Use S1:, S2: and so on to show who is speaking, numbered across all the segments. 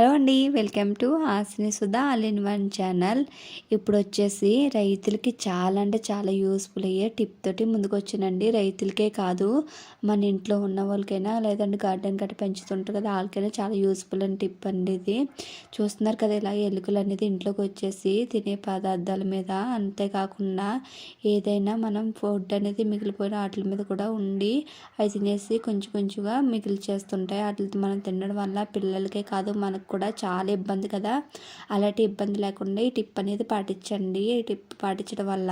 S1: Hello అండి welcome to ఆసిని Sudha all in one channel. ఇప్పుడు వచ్చేసి రైతులకి చాలా అంటే చాలా యూస్ఫుల్ అయ్యే టిప్ తోటి ముందుకు వచ్చానండి రైతులకే కాదు మన ఇంట్లో ఉన్న వాళ్ళకైనా లేదంటే గార్డెన్ గట్ట పెంచుతుంటారు కదా వాళ్ళకైనా చాలా యూస్ఫుల్ అని టిప్ అండి ఇది. చూస్తున్నారు కదా ఇలా ఎలుకలు అనేది ఇంట్లోకి వచ్చేసి తినే పదార్థాల మీద. అంతేకాకుండా ఏదైనా మనం ఫుడ్ అనేది మిగిలిపోయిన వాటి మీద కూడా ఉండి అవి తినేసి కొంచెం కొంచెంగా మిగిలి చేస్తుంటాయి వాటితో మనం తినడం వల్ల పిల్లలకే కాదు మనకు కూడా చాలా ఇబ్బంది కదా. అలాంటి ఇబ్బంది లేకుండా ఈ టిప్ అనేది పాటించండి. ఈ టిప్ పాటించడం వల్ల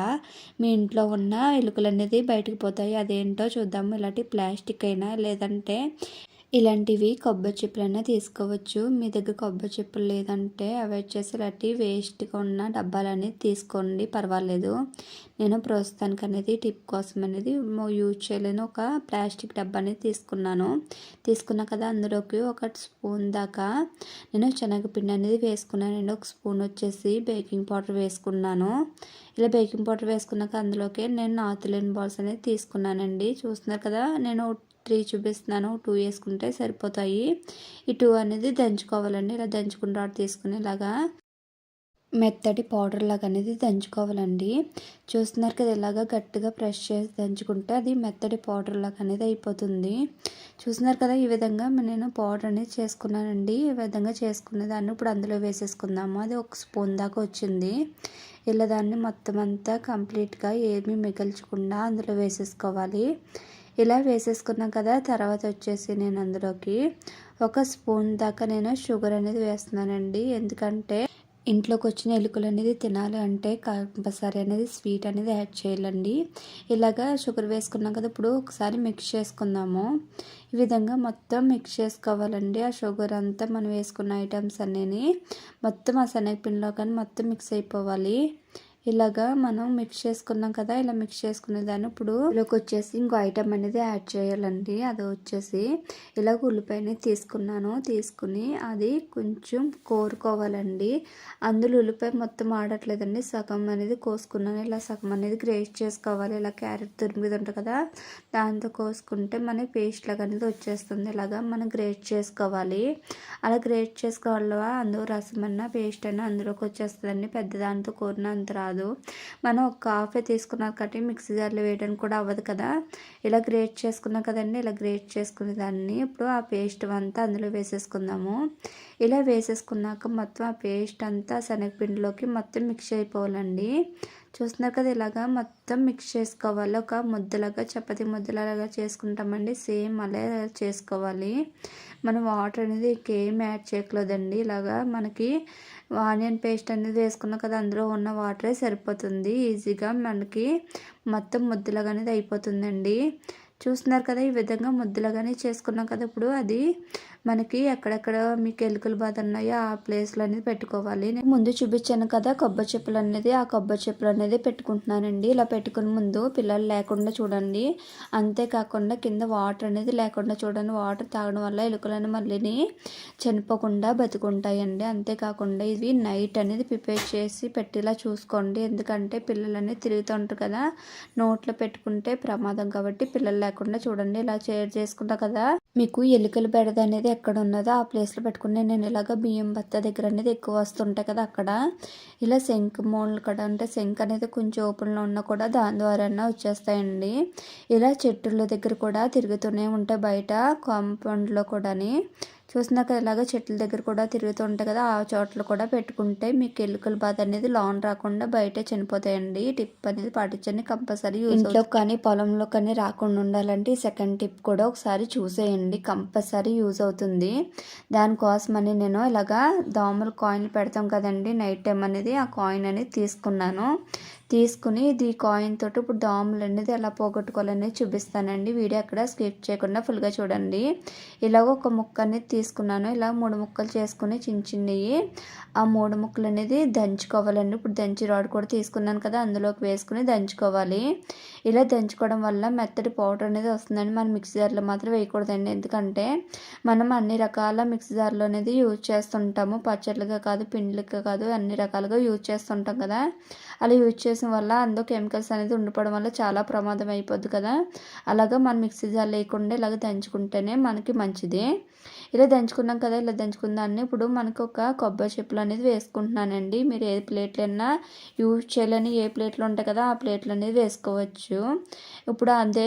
S1: మీ ఇంట్లో ఉన్న ఎలుకలు అనేది బయటకు పోతాయి. అదేంటో చూద్దాము. ఇలాంటి ప్లాస్టిక్ అయినా లేదంటే ఇలాంటివి కొబ్బరి చిప్పలైనా తీసుకోవచ్చు. మీ దగ్గర కొబ్బరి చెప్పులు లేదంటే అవి వచ్చేసి ఇలాంటి వేస్ట్గా ఉన్న డబ్బాలు తీసుకోండి. పర్వాలేదు. నేను ప్రస్తుతానికి అనేది టిప్ కోసం అనేది యూజ్ చేయలేని. ఒక ప్లాస్టిక్ డబ్బా అనేది తీసుకున్నాను. తీసుకున్నా కదా అందులోకి ఒక స్పూన్ దాకా నేను శనగపిండి అనేది వేసుకున్నానండి ఒక స్పూన్ వచ్చేసి బేకింగ్ పౌడర్ వేసుకున్నాను. ఇలా బేకింగ్ పౌడర్ వేసుకున్నాక అందులోకి నేను నార్త్ లెన్ బాల్స్ అనేది తీసుకున్నానండి. చూస్తున్నారు కదా నేను త్రీ చూపిస్తున్నాను. టూ వేసుకుంటే సరిపోతాయి. ఈ టూ అనేది దంచుకోవాలండి. ఇలా దంచుకుంటూ తీసుకుని ఇలాగా మెత్తటి పౌడర్ లాగా అనేది దంచుకోవాలండి. చూస్తున్నారు కదా ఇలాగా గట్టిగా ప్రెస్ చేసి దంచుకుంటే అది మెత్తటి పౌడర్ లాగా అనేది అయిపోతుంది. చూస్తున్నారు కదా ఈ విధంగా నేను పౌడర్ అనేది చేసుకున్నానండి. ఈ విధంగా చేసుకున్న దాన్ని ఇప్పుడు అందులో వేసేసుకుందాము. అది ఒక స్పూన్ దాకా వచ్చింది. ఇలా దాన్ని మొత్తం అంతా కంప్లీట్గా ఏమీ మిగల్చకుండా అందులో వేసేసుకోవాలి. ఇలా వేసేసుకున్నాం కదా తర్వాత వచ్చేసి నేను అందులోకి ఒక స్పూన్ దాకా నేను షుగర్ అనేది వేస్తున్నానండి. ఎందుకంటే ఇంట్లోకి వచ్చిన ఎలుకలు అనేది తినాలి అంటే కంపల్సరీ అనేది స్వీట్ అనేది యాడ్ చేయాలండి. ఇలాగా షుగర్ వేసుకున్నాం కదా ఇప్పుడు ఒకసారి మిక్స్ చేసుకుందాము. ఈ విధంగా మొత్తం మిక్స్ చేసుకోవాలండి. ఆ షుగర్ అంతా మనం వేసుకున్న ఐటమ్స్ అనేవి మొత్తం ఆ శనగపిండిలో కానీ మొత్తం మిక్స్ అయిపోవాలి. ఇలాగా మనం మిక్స్ చేసుకున్నాం కదా ఇలా మిక్స్ చేసుకునే దాన్ని ఇప్పుడు ఇలాగ వచ్చేసి ఇంకో ఐటమ్ అనేది యాడ్ చేయాలండి. అది వచ్చేసి ఇలాగ ఉల్లిపాయని తీసుకున్నాను. తీసుకుని అది కొంచెం కోరుకోవాలండి. అందులో ఉల్లిపాయ మొత్తం ఆడట్లేదండి. సగం అనేది కోసుకున్నాను. ఇలా సగం అనేది గ్రేట్ చేసుకోవాలి. ఇలా క్యారెట్ తురిమిది ఉంటుంది కదా దాంతో కోసుకుంటే మనకి పేస్ట్ లాగా అనేది వచ్చేస్తుంది. ఇలాగా మనం గ్రేట్ చేసుకోవాలి. అలా గ్రేట్ చేసుకోవాలి అందులో రసం అన్న పేస్ట్ అయినా అందులోకి వచ్చేస్తుందండి. పెద్ద దాంతో కోరిన అంత రాదు. అవ్వదు మనం ఒక కాఫీ తీసుకున్నాం కాబట్టి మిక్సీ జార్లో వేయడానికి కూడా అవ్వదు కదా. ఇలా గ్రేట్ చేసుకున్నాం కదండి. ఇలా గ్రేట్ చేసుకునే దాన్ని ఇప్పుడు ఆ పేస్ట్ అంతా అందులో వేసేసుకుందాము. ఇలా వేసేసుకున్నాక మొత్తం ఆ పేస్ట్ అంతా శనగపిండిలోకి మొత్తం మిక్స్ అయిపోవాలండి. చూస్తున్నారు కదా ఇలాగా మొత్తం మిక్స్ చేసుకోవాలి. ఒక ముద్దలాగా చపాతి ముద్దలాగా చేసుకుంటామండి. సేమ్ అలా చేసుకోవాలి. మనం వాటర్ అనేది ఇంకేం యాడ్ చేయట్లేదండి. ఇలాగా మనకి ఆనియన్ పేస్ట్ అనేది వేసుకున్నాం కదా అందులో ఉన్న వాటరే సరిపోతుంది. ఈజీగా మనకి మొత్తం ముద్దలాగా అనేది అయిపోతుందండి. చూస్తున్నారు కదా ఈ విధంగా ముద్దలుగానే చేసుకున్నాం కదా. ఇప్పుడు అది మనకి ఎక్కడెక్కడ మీకు ఎలుకలు బాధ ఉన్నాయో ఆ ప్లేస్లో అనేది పెట్టుకోవాలి. నేను ముందు చూపించాను కదా కొబ్బరి చెప్పులు అనేది. ఆ కొబ్బరి చెప్పులు అనేది పెట్టుకుంటున్నానండి. ఇలా పెట్టుకుని ముందు పిల్లలు లేకుండా చూడండి. అంతేకాకుండా కింద వాటర్ అనేది లేకుండా చూడండి. వాటర్ తాగడం వల్ల ఎలుకలను మళ్ళీ చనిపోకుండా బతుకుంటాయండి. అంతేకాకుండా ఇవి నైట్ అనేది ప్రిపేర్ చేసి పెట్టేలా చూసుకోండి. ఎందుకంటే పిల్లలు అనేది తిరుగుతుంటారు కదా నోట్లో పెట్టుకుంటే ప్రమాదం కాబట్టి పిల్లలు లేకుండా చూడండి ఇలా షేర్ చేసుకుంటా కదా. మీకు ఎలుకల బెడద అనేది ఎక్కడ ఉన్నదో ఆ ప్లేస్లో పెట్టుకుని నేను ఇలాగ బియ్యం బత్త దగ్గర అనేది ఎక్కువ వస్తుంటాయి కదా అక్కడ. ఇలా శంక్ మూలలు కూడా అంటే శంక్ అనేది కొంచెం ఓపెన్లో ఉన్నా కూడా దాని ద్వారా వచ్చేస్తాయండి. ఇలా చెట్టుల దగ్గర కూడా తిరుగుతూనే ఉంటాయి బయట కాంపౌండ్లో కూడాని. చూసినాక ఇలాగ చెట్ల దగ్గర కూడా తిరుగుతూ ఉంటాయి కదా ఆ చోట్ల కూడా పెట్టుకుంటే మీకు ఎలుకల బాధ అనేది లాన్ రాకుండా బయటే చనిపోతాయండి. టిప్ అనేది పాటించండి కంపల్సరీ ఇంట్లో కానీ పొలంలో కానీ రాకుండా ఉండాలంటే సెకండ్ టిప్ కూడా ఒకసారి చూసేయండి కంపల్సరీ యూజ్ అవుతుంది. దానికోసమని నేను ఇలాగా దోమలు కాయిన్ పెడతాం కదండి నైట్ టైం అనేది ఆ కాయిన్ అనేది తీసుకున్నాను. తీసుకుని ఇది కాయిన్ తోటి ఇప్పుడు దోమలు అనేది ఎలా పోగొట్టుకోవాలనేది చూపిస్తానండి. వీడియో అక్కడ స్కిప్ చేయకుండా ఫుల్గా చూడండి. ఇలాగ ఒక ముక్క అనేది తీసుకున్నాను. ఇలా మూడు ముక్కలు చేసుకుని చిన్న చిన్నవి ఆ మూడు ముక్కలు అనేది దంచుకోవాలండి. ఇప్పుడు దంచి రాడ్ కూడా తీసుకున్నాను కదా అందులోకి వేసుకుని దంచుకోవాలి. ఇలా దంచుకోవడం వల్ల మెత్తటి పౌడర్ అనేది వస్తుందండి. మనం మిక్సీ జార్లో మాత్రం వేయకూడదండి. ఎందుకంటే మనం అన్ని రకాల మిక్సీ జార్లు అనేది యూజ్ చేస్తుంటాము. పచ్చళ్ళగా కాదు పిండిలుగా కాదు అన్ని రకాలుగా యూజ్ చేస్తుంటాం కదా. అలా యూజ్ చేసిన వల్ల అందులో కెమికల్స్ అనేది ఉండిపోవడం వల్ల చాలా ప్రమాదం అయిపోద్ది కదా. అలాగా మనం మిక్సీ జార్ లేకుండా ఇలాగ దంచుకుంటేనే మనకి మంచిది. ఇలా దంచుకున్నాం కదా ఇలా దంచుకున్న దాన్ని ఇప్పుడు మనకు ఒక కొబ్బరి చెప్పులు అనేది వేసుకుంటున్నానండి. మీరు ఏ ప్లేట్లైనా యూజ్ చేయాలని ఏ ప్లేట్లు ఉంటాయి కదా ఆ ప్లేట్లు అనేది వేసుకోవచ్చు. ఇప్పుడు అదే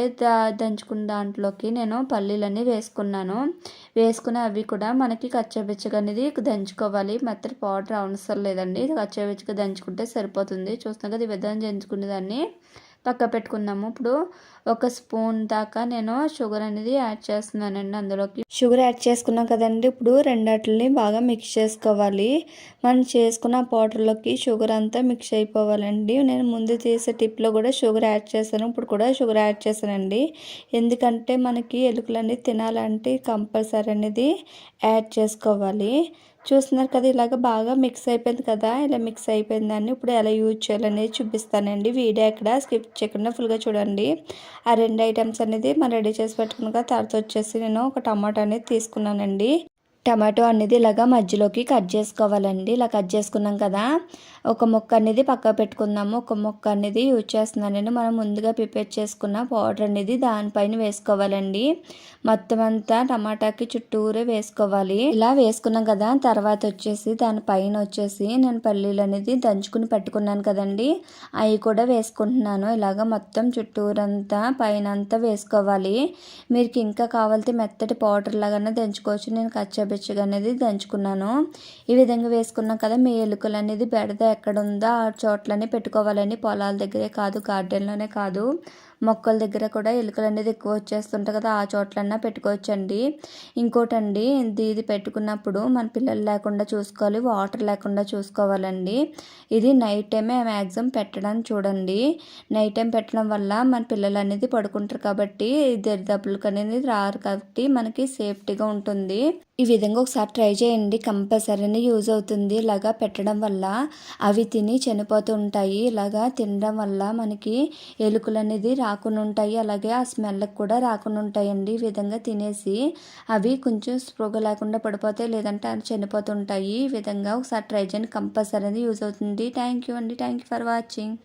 S1: దంచుకున్న దాంట్లోకి నేను పల్లీలు అనేవి వేసుకున్నాను. వేసుకుని అవి కూడా మనకి కచ్చబిచ్చగా అనేది దంచుకోవాలి. మెత్తటి పౌడర్ అవసరం లేదండి. కచ్చబిచ్చగా దంచుకుంటే సరిపోతుంది. చూస్తున్నాం కదా ఈ విధంగా దంచుకునేదాన్ని. పక్క పెట్టుకుందాము ఇప్పుడు ఒక స్పూన్ దాకా నేను షుగర్ అనేది యాడ్ చేస్తున్నానండి అందులోకి. షుగర్ యాడ్ చేసుకున్నాం కదండి. ఇప్పుడు రెండట్లని బాగా మిక్స్ చేసుకోవాలి. మనం చేసుకున్న పౌడర్లోకి షుగర్ అంతా మిక్స్ అయిపోవాలండి. నేను ముందు చేసే టిప్లో కూడా షుగర్ యాడ్ చేశాను. ఇప్పుడు కూడా షుగర్ యాడ్ చేశానండి. ఎందుకంటే మనకి ఎలుకలు అనేది తినాలంటే కంపల్సరీ అనేది యాడ్ చేసుకోవాలి. చూస్తున్నారు కదా ఇలాగ బాగా మిక్స్ అయిపోయింది కదా ఇలా మిక్స్ అయిపోయిన దాన్ని ఇప్పుడు ఎలా యూజ్ చేయాలనేది చూపిస్తానండి. వీడియో ఎక్కడ స్కిప్ చేయకుండా ఫుల్గా చూడండి. ఆ రెండు ఐటమ్స్ అనేది మనం రెడీ చేసి పెట్టుకున్నాక తర్వాత వచ్చేసి నేను ఒక టమాటో అనేది తీసుకున్నానండి. టమాటో అనేది ఇలాగా మధ్యలోకి కట్ చేసుకోవాలండి. ఇలా కట్ చేసుకున్నాం కదా ఒక ముక్క అనేది పక్క పెట్టుకుందాము. ఒక ముక్క అనేది యూజ్ చేస్తున్నాను నేను. మనం ముందుగా ప్రిపేర్ చేసుకున్న పౌడర్ అనేది దానిపైన వేసుకోవాలండి. మొత్తం అంతా టమాటాకి చుట్టూరే వేసుకోవాలి. ఇలా వేసుకున్నాం కదా తర్వాత వచ్చేసి దానిపైన వచ్చేసి నేను పల్లీలు అనేది దంచుకుని పెట్టుకున్నాను కదండి. అవి కూడా వేసుకుంటున్నాను. ఇలాగ మొత్తం చుట్టూరంతా పైన అంతా వేసుకోవాలి. మీకు ఇంకా కావాలితే మెత్తటి పౌడర్ లాగానే దంచుకోవచ్చు. నేను కచ్చబిచ్చగా అనేది దంచుకున్నాను. ఈ విధంగా వేసుకున్నాం కదా మీ ఎలుకలు అనేది బెడద ఎక్కడ ఉందో ఆ చోట్లనే పెట్టుకోవాలని పొలాల దగ్గరే కాదు గార్డెన్లోనే కాదు. మొక్కల దగ్గర కూడా ఎలుకలు అనేది ఎక్కువ వచ్చేస్తుంటాయి కదా ఆ చోట్లన్నా పెట్టుకోవచ్చండి. ఇంకోటండి ఇది ఇది పెట్టుకున్నప్పుడు మన పిల్లలు లేకుండా చూసుకోవాలి వాటర్ లేకుండా చూసుకోవాలండి. ఇది నైట్ టైమే మ్యాక్సిమం పెట్టడానికి చూడండి. నైట్ టైం పెట్టడం వల్ల మన పిల్లలు అనేది పడుకుంటారు కాబట్టి దరిదాపులకు అనేది రారు కాబట్టి మనకి సేఫ్టీగా ఉంటుంది. ఈ విధంగా ఒకసారి ట్రై చేయండి. కంపల్సరీని యూజ్ అవుతుంది. ఇలాగా పెట్టడం వల్ల అవి తిని చనిపోతూ ఉంటాయి. ఇలాగా తినడం వల్ల మనకి ఎలుకలు అనేది రాకుండా ఉంటాయి అలాగే ఆ స్మెల్కి కూడా రాకుండా ఉంటాయండి ఈ విధంగా తినేసి అవి కొంచెం స్పృగ లేకుండా పడిపోతాయి లేదంటే అవి చనిపోతుంటాయి. ఈ విధంగా ఒకసారి ట్రై చేయండి. కంపల్సరీ యూజ్ అవుతుంది. థ్యాంక్ యూ అండి. Thank you for watching.